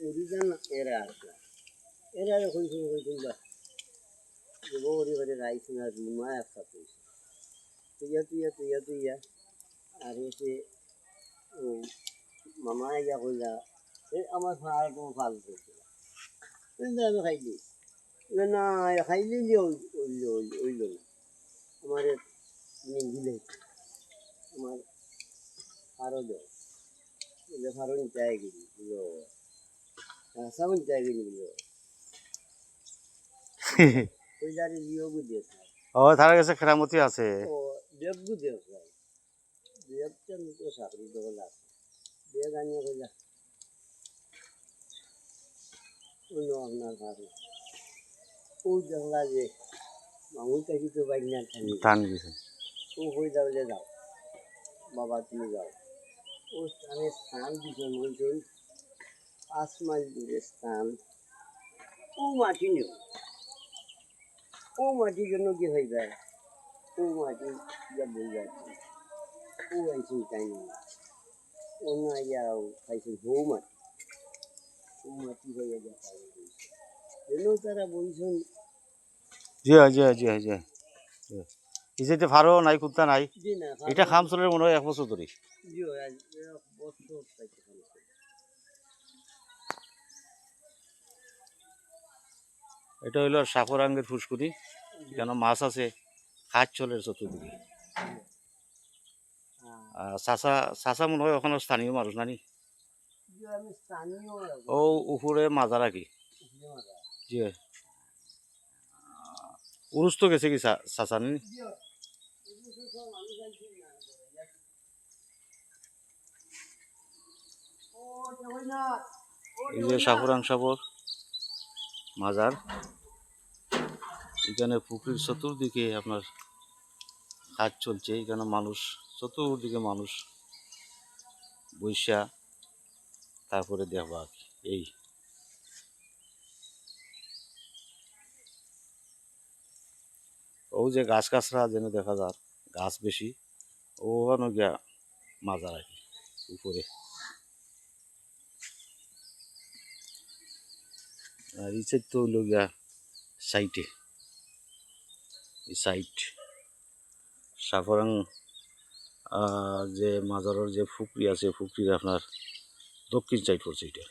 মুড়িদান এরা আসলা এরা যখন শুরু করেছিল বা বউরি করে রাইস না একটা পয়সা তুইয়া তুইয়া তুইয়া তুইয়া। আর এসে মামা ইয়া কইলা আমার ফাল কোনো ফাল করছিল আমি খাইলি। না খাইলি ওইল ওইল না আমার নিগিলে আমার আরও দেয় ফারুন চাই গেলি বুঝলো সামন চাই গেলি বুঝলো ওই যারে লিও বুঝিয়ে থাকে ও তার কাছে খেরামতি আছে ও দেব বুঝিয়ে থাকে তো চাকরি দোকান আছে দেব আনিয়ে কইলা অন্য আপনার ভাবে ও দেখলা যে মামুর কাছে তো বাইক না থাকি টান গেছে ও হয়ে যাও যাও বাবা তুমি যাও ও স্থানে স্থান বলছেন পাঁচ মাইল দূরে স্থান। ও মাটি নেই। ও মাটির জন্য কি হয়ে যায় ও মাটি যা বল যাচ্ছে ও আইসিন তাই না। ও না যাও খাইছেন বউ মাটি। ও মাটি হয়ে যায় যেন তারা বলছেন জি জি জি জি যে ফারো নাই কুত্তা নাই। যে এটা খাম চলে মনে হয় এক বছর ধরে। জি আজ এক বছর এটা হইল সাকরাঙ্গের ফুসকুনি কেন মাছ আছে খাট চলে চতুর্দিকে। চাচা চাচা মনে হয় ওখানে স্থানীয় মানুষ, নানি? ও উপরে মাজার আর কি জি উরুস তো গেছে কি চাচা নি এই যে সাপুরাং সাপর। মাজার এখানে পুকুরের চতুর্দিকে আপনার কাজ চলছে, এখানে মানুষ, চতুর্দিকে মানুষ বৈশা তারপরে দেখবা। এই ও যে গাছ গাছরা যেন দেখা যায় গাছ বেশি ওখানে গিয়া মাজার আর কি, উপরে আর এই সাইড তো হইল গিয়া সাইটে এই সাইট সাফরাং যে মাজারের যে ফুকরি আছে ফুকরির আপনার দক্ষিণ সাইড পড়ছে এটা।